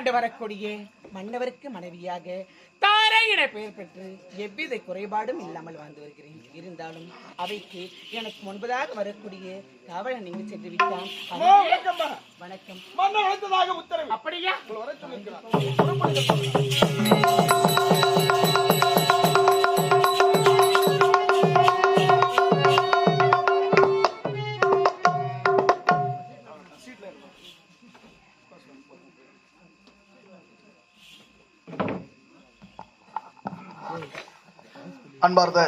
ஆண்டு வரக்கூடிய மன்னவருக்கு மனைவியாக தாரை என பெயர் பெற்று எவ்வித குறைபாடும் இல்லாமல் வாழ்ந்து வருகிறேன். இருந்தாலும் அவைக்கு எனக்கு முன்பதாக வரக்கூடிய காவலன் நீங்க சென்று விட்டான். வணக்கம். உத்தரவு. அப்படியா? அன்பார்ந்த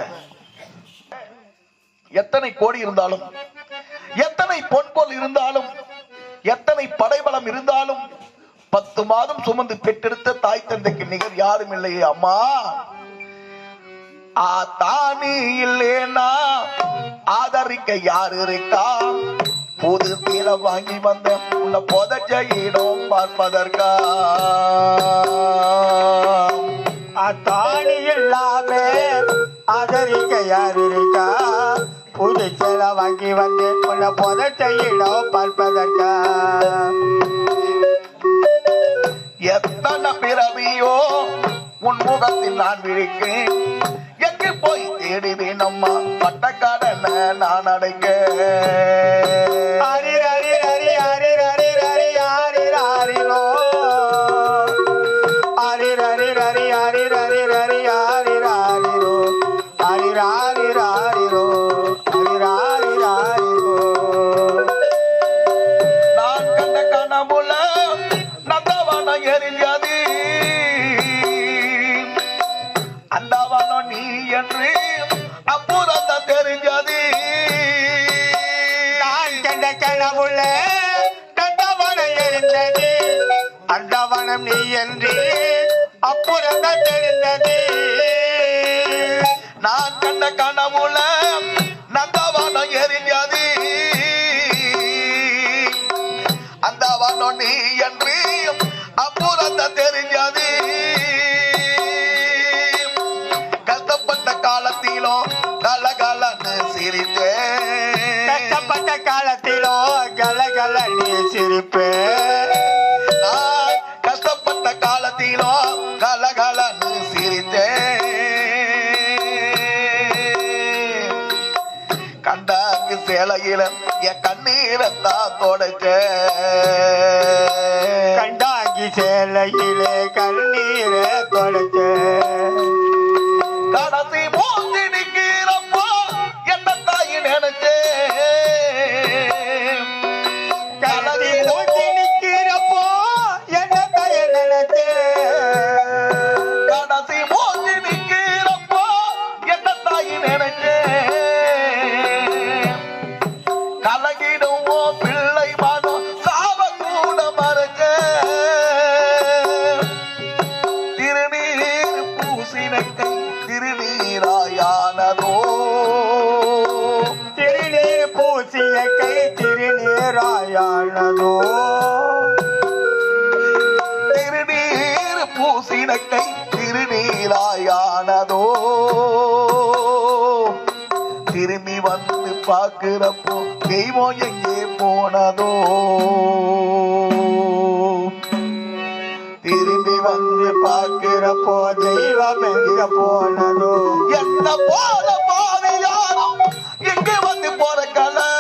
எத்தனை கோடி இருந்தாலும் எத்தனை பொன்பொல் இருந்தாலும் எத்தனை படைபலம் இருந்தாலும் பத்து மாதம் சுமந்து பெற்றெடுத்த தாய் தந்தைக்கு நிகர் யாரும் இல்லையே அம்மா. ஆ தானி இல்லேனா ஆதரிக்க யாரு இருக்கா புது தீர வாங்கி வந்த உள்ள புதச்ச இடம் பார்ப்பதற்கா. யார் இருக்கா புது வாங்கி வந்து உன்னை புதச்ச இடம் பார்ப்பதற்கா? எத்தனை பிறவியோ உன் முகத்தில் நான் விழிக்கிறேன் எங்கு போய் தேடினேன் அம்மா? பட்டக்காரன நான் அடைக்க నముల నందవన ఎరియాది అందవన నీ என்று அப்புறத்த தெரிஞ்சது. நான் கண்ட கிளவுள்ள கண்டவனம் எரிந்தது. அந்தவனம் நீ என்று அப்புறத்த தெரிந்தது. நான் கண்ட கண என்று அப்புறத்த தெரிஞ்சது. கஷ்டப்பட்ட காலத்திலும் கலகலன்னு சிரித்தேன் கஷ்டப்பட்ட காலத்திலும் கலகலன்னு நீ சிரிப்பே வேலையில என் கண்ணீரை தான் தொடச்ச. கண்டாங்கி சேலையிலே கண்ணீரை தொடச்ச. கடைசி போ பூசினக்கை திருநீராயானதோ. திருநீர் பூசிய கை திருநீராயானதோ. திருநீர் பூசினக்கை திருநீராயானதோ. திரும்பி வந்து பார்க்கிறப்போ தெய்வம் எங்கே போனதோ. வந்து பார்க்கிற போ தெய்வம் எங்க போனதோ என்ன போன பாதையாரும் இங்கே வந்து போற கலை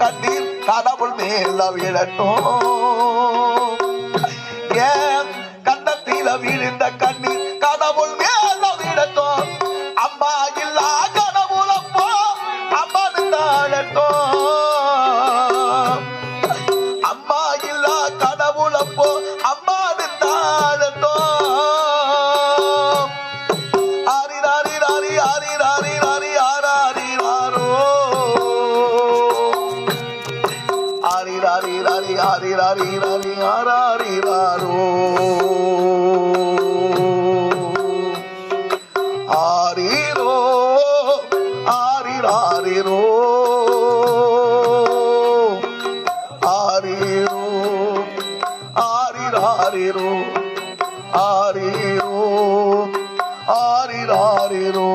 கண்ணீர் கடவுள் மேல விழட்டும் ஏன் கன்னத்தில விழுந்த கண்ணீர் கடவுள் மேல விழட்டும் அம்மா இல்லா கடவுள் அப்போ அம்மனு தாழட்டும் அம்மா இல்லா கடவுள் அப்போ அம்மா ஆரிராரிராரி ஆராரிராரோ ஆரிரோ ஆரிராரிரோ ஆரிரோ ஆரிராரிரோ ஆரிரோ ஆரிராரிரோ